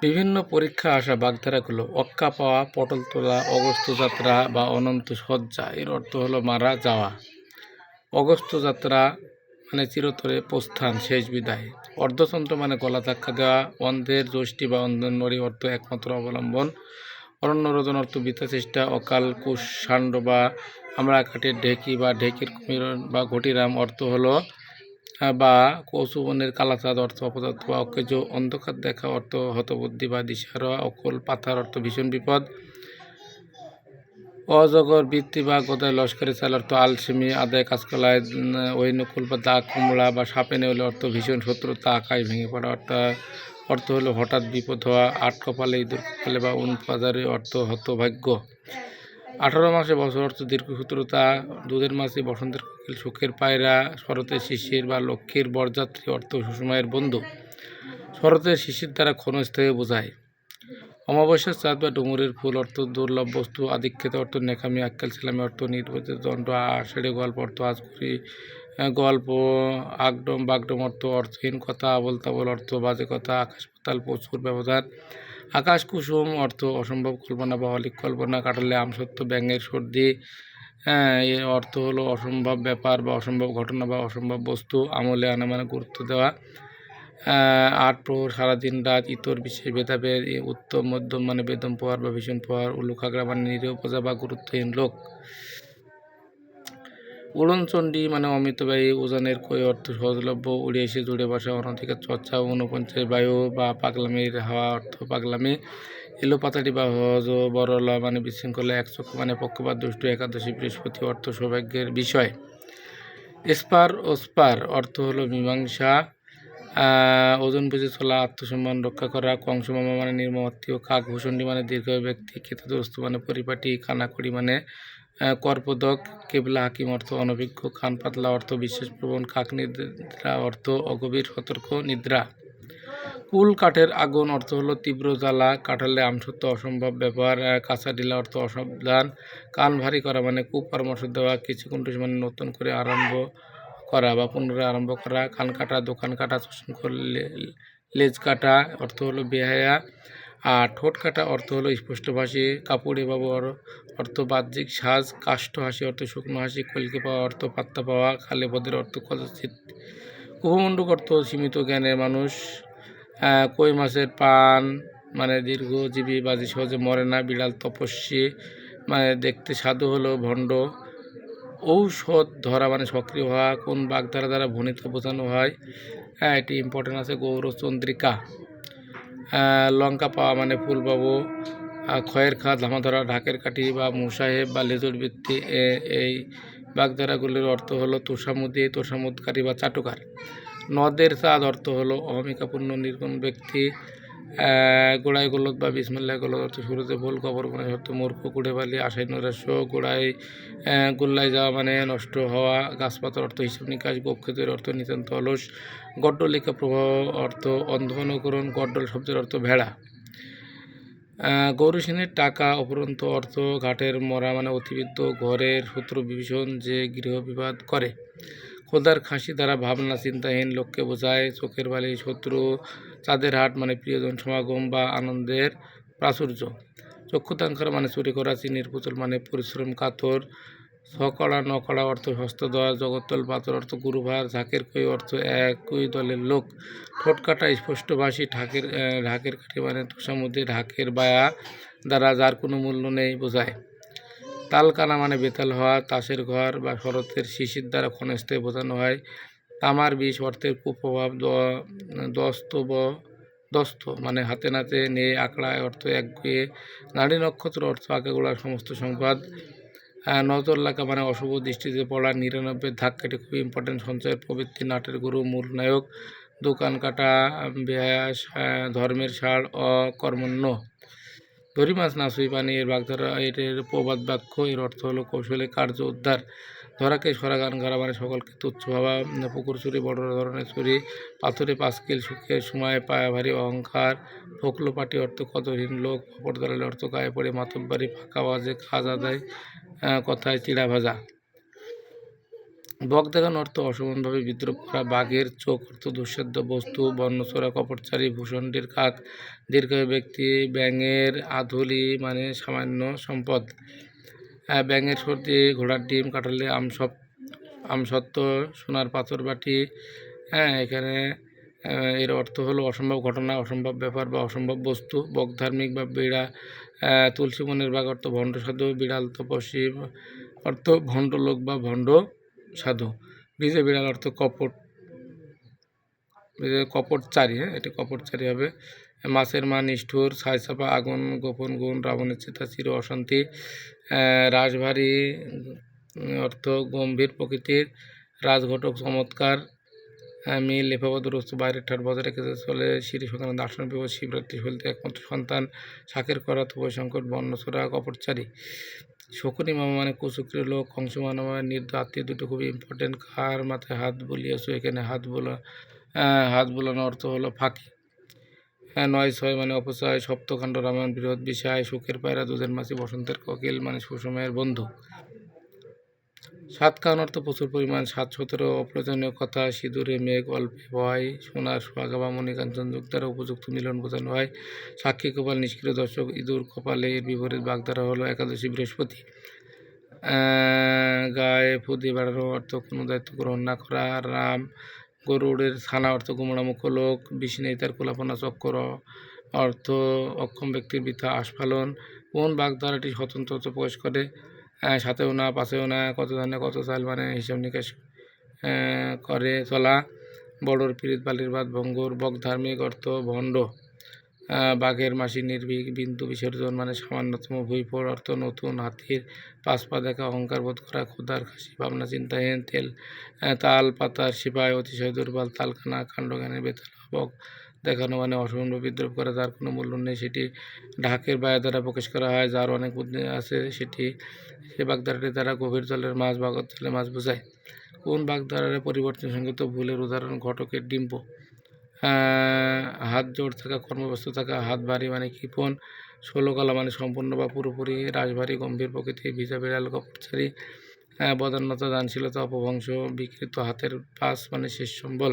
বিভিন্ন পরীক্ষা আসা বাগধারাগুলো, অক্কা পাওয়া, পটল তোলা, অগস্ত যাত্রা বা অনন্ত সজ্জা এর অর্থ হলো মারা যাওয়া। অগস্ত যাত্রা মানে চিরতরে প্রস্থান, শেষ বিদায়। অর্ধচন্দ্র মানে গলা ধাক্কা দেওয়া, অন্ধের যষ্টি বা অন্ধের নড়ি অর্থ একমাত্র অবলম্বন। অরণ্য অরণ্যরোদন অর্থ বৃথা চেষ্টা, অকাল কুশ সাণ্ড বা আমরা কাঠের ঢেকি বা ঢেকির কুমির বা ঘটিরাম অর্থ হলো বা কৌশুবনের কালাচাঁদ অর্থ অপদার্থ বা অকেজ অন্ধকার দেখা অর্থ হতবুদ্ধি বা দিশারা অকল পাথার অর্থ ভীষণ বিপদ। অজগর বৃত্তি বা গোদায় লস্করি চাল অর্থ আলসেমি, আদায় কাজকলায় ঐনুকুল বা দা কুমড়া বা সাপে নেউলে অর্থ ভীষণ শত্রুতা আকাশ ভেঙে পড়া অর্থাৎ অর্থ হলো হঠাৎ বিপদ হওয়া, আট কপালে ইঁদুর কপালে বা উন অর্থ হতভাগ্য। আঠারো মাসে বছর অর্থ দীর্ঘসূত্রতা, দুধের মাসে বসন্তের সুখের পায়রা, শরতের শিশির বা লক্ষ্মীর বরযাত্রী অর্থ সুষমায়ের বন্ধু। শরতের শিশির দ্বারা ক্ষণস্থায়ী বোঝায়। অমাবস্যার চাঁদ বা ডুমুরের ফুল অর্থ দুর্লভ বস্তু আদিক্ষেত অর্থ নেকামি, আক্কেল ছেলামি অর্থ নির্বাচিত দণ্ড আষাঢ়ে গল্প অর্থ আজকুরি গল্প, আগডম, বাগডম, অর্থ, অর্থহীন কথা আবল তাবল অর্থ, বাজে কথা, আকাশ পাতাল প্রচুর ব্যবধান। আকাশ কুসুম, অর্থ, অসম্ভব কল্পনা বা অলিক কল্পনা, কাটালে আমসত্ব ব্যাঙের সর্দি। হ্যাঁ এর অর্থ হলো অসম্ভব ব্যাপার বা অসম্ভব ঘটনা বা অসম্ভব বস্তু, আমলে আনামানে গুরুত্ব দেওয়া। আট প্রহর, সারাদিন রাত, ইতর বিশেষ ভেদাভেদ উত্তম, মধ্যম মানে বেদম পোহার বা ভীষণ পোহার উলুখাগড়া মানে নিরীহ প্রজা বা গুরুত্বহীন লোক। উড়নচণ্ডী মানে অমিতবায়ী ওজনের কই অর্থ সহজলভ্য, উড়ে এসে জুড়ে বসা অনধিকার চর্চা, ঊনপঞ্চাশ বায়ু বা পাগলামির হাওয়া অর্থ পাগলামি। এলোপাতাড়ি বা হজ বরলা মানে বিশৃঙ্খলা একচক্ষ মানে পক্ষপাত, দুষ্ট, একাদশী, বৃহস্পতি অর্থ সৌভাগ্যের বিষয়। স্পার ও স্পার অর্থ হলো মীমাংসা ওজন বুঝে চলা আত্মসম্মান রক্ষা করা কংস মামা মানে নির্মমাত্মীয় কাক ভূষণ্ডী মানে দীর্ঘ ব্যক্তি কেতাদস্তু মানে পরিপাটি কানাকড়ি মানে করপদক কেবলা হাকিম অর্থ অনভিজ্ঞ কান পাতলা অর্থ বিশেষ বিশ্বাসপ্রবণ কাক নিদ্রা অর্থ অগভীর সতর্ক নিদ্রা। কুল কাঠের আগুন অর্থ হলো তীব্র জ্বালা কাঠালে আমসত্ব অসম্ভব আহ, কাঁচা ঢিলা অর্থ অসাবধান কান ভারী করা মানে কুপরামর্শ দেওয়া কিছুক্ষণ মানে নতুন করে আরম্ভ করা বা পুনরায় আরম্ভ করা কান কাটা, দোকান কাটা শোষণ করলে লেজ কাটা, অর্থ হলো বেহায়া। আর ঠোঁট কাটা অর্থ হলো স্পষ্টভাষী কাপড়ে ব্যবহার, অর্থ বাহ্যিক সাজ, কাষ্ঠ হাসি, অর্থ শুকনো হাসি, কলকে পাওয়া অর্থ, পাত্তা পাওয়া, খালে বদের অর্থ কদাচিৎ। কুভমণ্ডুক অর্থ সীমিত জ্ঞানের মানুষ। কই মাছের পান মানে দীর্ঘজীবী বাজি সহজে মরে না, বিড়াল তপস্বী মানে দেখতে সাধু হলো ভণ্ড। ঔষধ ধরা মানে সক্রিয় হওয়া কোন বাগধারা দ্বারা ভূমিত বোঝানো হয়? হ্যাঁ এটি ইম্পর্টেন্ট আছে গৌরচন্দ্রিকা। লঙ্কা পাওয়া মানে ফুলবাবু আহ, খয়ের খা ধামাধরা ঢাকের কাঠি বা মুসাহেব বা লেজুর বৃত্তি এই বাগধারাগুলির অর্থ হলো তোষামুদি তোষামুদকারী বা চাটুকার। নদের চাঁদ অর্থ হলো অহমিকাপূর্ণ নির্গুণ ব্যক্তি গোড়ায় গোলদ বা বিসমিল্লাহ গোলদ অর্থ শুরুতে ভুল খবর মানে অর্থ মূর্খ কুড়ে বালি আশাই নৈরাশ্য গোড়ায় গোল্লায় যাওয়া মানে নষ্ট হওয়া, গাছপাতার অর্থ হিসাব নিকাশ গোক্ষেতের অর্থ নিতান্ত অলস, গড্ডলিকা প্রভাব অর্থ অন্ধ অনুকরণ, গড্ডল শব্দের অর্থ ভেড়া। গৌরসেনের টাকা অপরন্ত অর্থ ঘাটের মরা মানে অতিরিক্ত ঘরের শত্রু বিভীষণ যে গৃহ বিবাদ করে। খোদার খাসি দ্বারা ভাবনা চিন্তাহীন লোককে বোঝায় চোখের বালি, শত্রু, চাঁদের হাট মানে প্রিয়জন, সমাগম বা আনন্দের প্রাচুর্য। চক্ষুতাঙ্কার মানে চুরি করা, চিনির পুতুল মানে পরিশ্রম, কাতর সকড়া নকড়া অর্থ হস্ত দেওয়া জগত্তল পাথর অর্থ গুরুভার, ঝাঁকের কই অর্থ এক একই দলের লোক। ঠোঁট কাটা স্পষ্টভাষী ঢাকের ঢাকের কাঠি মানে তোষামুদ্দি ঢাকের বায়া দ্বারা যার কোনো মূল্য নেই বোঝায়। তালকানা মানে বেতাল হওয়া, তাসের ঘর বা শরতের শিশির দ্বারা ক্ষণস্থায়ী বোঝানো হয়। তামার বিষ অর্থের কুপ্রভাব দস্ত ব দস্ত মানে হাতে নাতে নেই আঁকড়ায় অর্থ একগুয়ে নারী নক্ষত্র অর্থ আঁকাগুলার সমস্ত সংবাদ। নজর লাগা মানে অশুভ দৃষ্টিতে পড়া, নিরানব্বই ধাক্কাটি খুবই ইম্পর্টেন্ট সঞ্চয়ের প্রবৃত্তি, নাটের গুরু, মূল নায়ক, দোকান কাটা ব্যাস ধর্মের সার অকর্মণ্য। ধরি মাছ না, সুই পানি, এর বাগধারা এর প্রবাদ বাক্য, এর অর্থ হলো কৌশলে কার্য উদ্ধার। ধরাকে সরা, গান গারা মানে সকলকে তুচ্ছ ভাবা। পুকুর চুরি, বড় ধরনের চুরি, পাথরে পাঁচকিল সুখের সময় পায়া ভারী অহংকার। ফোকলো পাটি অর্থ কতহীন লোক, অপর দালালে অর্থ গায়ে পড়ে মাতব্বারি, ফাঁকা বাজে খাজা দেয় কথায় চিড়া ভাজা। বক দেখানো অর্থ অসমানভাবে বিদ্রুপ করা। বাঘের চোখ অর্থ দুঃসাধ্য বস্তু, বর্ণচোরা, কপটচারী ভূষণ্ডের কাক দীর্ঘ ব্যক্তি, ব্যাঙের আধুলি মানে সামান্য সম্পদ। ব্যাঙের সর্দি, ঘোড়ার ডিম কাটালে আমসব আমসত্ত্ব সোনার পাথর বাটি। হ্যাঁ এখানে এর অর্থ হলো অসম্ভব ঘটনা, অসম্ভব ব্যাপার বা অসম্ভব বস্তু। বক ধার্মিক বা বিড়া তুলসী বনের বাঘ অর্থ ভণ্ড সাধু, বিড়াল, তপস্বী, অর্থ ভণ্ড লোক বা ভণ্ড সাধু। বিজে বিড়াল অর্থ কপট। কপটচারী হ্যাঁ? এটা কপটচারী হবে। মাছের মা নিষ্ঠুর ছাইচাপা আগুন, গোপন গুণ, রাবণের চিতা চির অশান্তি রাজভারী অর্থ গম্ভীর প্রকৃতির, রাজঘটক চমৎকার আমি লেফাবদ রস্তু, বাইরের ঠাট বজায় রেখেছে, চলে শ্রী সন্তান দার্শন বিপদ শিবরাত্রি ফলিতে একমাত্র সন্তান, শাকের করা তপয় সংকট বর্ণচোরা কপটচারী। শকুনি মামা মানে কুচুকরি লোক, কংস মামা মানে নির্দ, আত্মীয় দুটো খুবই ইম্পর্টেন্ট কার মাথায় হাত বলিয়েছো এখানে? হাত বোলা হাত বোলানো অর্থ হলো ফাঁকি। হ্যাঁ নয় ছয় মানে অপচয় সপ্তখণ্ড রামায়ণ, বৃহৎ বিষয় সুখের পায়রা দুধের মাছি, বসন্তের ককিল মানে সুসময়ের বন্ধু। সাত কারণ অর্থ প্রচুর পরিমাণ, সাত সতেরো অপ্রয়োজনীয় কথা, সিঁদুরে, মেঘ, অল্পে ভয় সোনার সোহাগা বা মণিকাঞ্চন যুগ দ্বারা উপযুক্ত মিলন বোঝানো হয়। সাক্ষী কপাল নিষ্ক্রিয় দর্শক, ইঁদুর কপালে এর বিপরীত বাগধারা হলো একাদশী বৃহস্পতি। গায়ে ফুদি বাড়ানো অর্থ কোনো দায়িত্ব গ্রহণ না করা। রাম গরুড়ের ছানা অর্থ গুমড়া মুখ লোক বিষ্ণু তার কোলাপনা চক্র অর্থ অক্ষম ব্যক্তির বৃথা আস্ফালন। কোন বাগধারাটি স্বতন্ত্রতা প্রকাশ করে? আহ, সাথেও না পাশেও না কত ধানে কত চাল মানে হিসাব নিকাশ করে চলা। বড়র পীড়িত বালির বাদ ভঙ্গুর বক ধার্মিক অর্থ ভণ্ড। বাঘের মাসি নির্ভীক বিন্দু বিসর্জন মানে সামান্যতম ভুইফোড় অর্থ নতুন হাতির পাঁচ পা দেখা অহংকার বোধ করা ক্ষুধার খাসি ভাবনা চিন্তাহীন তেল তাল পাতার সিপাই অতিশয় দুর্বল তালখানা কাণ্ডজ্ঞানের বেতাল বক দেখানো মানে অসম্ভব বিদ্রোপ করা যার কোনো মূল্য নেই। সেটি ঢাকের বায়া দ্বারা প্রকাশ করা হয় যার অনেক বুদ্ধি আছে। সেটি সে বাগধারাটি দ্বারা গভীর জলের মাছ বাগর জলে মাছ বোঝায়। কোন বাগধারার পরিবর্তন সংগত ভুলের উদাহরণ ঘটকের ডিম্ব? হাত জোড় থাকা কর্মব্যস্ত থাকা হাত ভারী মানে কৃপণ ষোলো কলা মানে সম্পূর্ণ বা পুরোপুরি রাজভারী গম্ভীর প্রকৃতি ভিজা বিড়াল কপরচারী আহ, বদান্যতা দানশীলতা অপভংশ বিকৃত হাতের পাশ মানে শেষ সম্বল।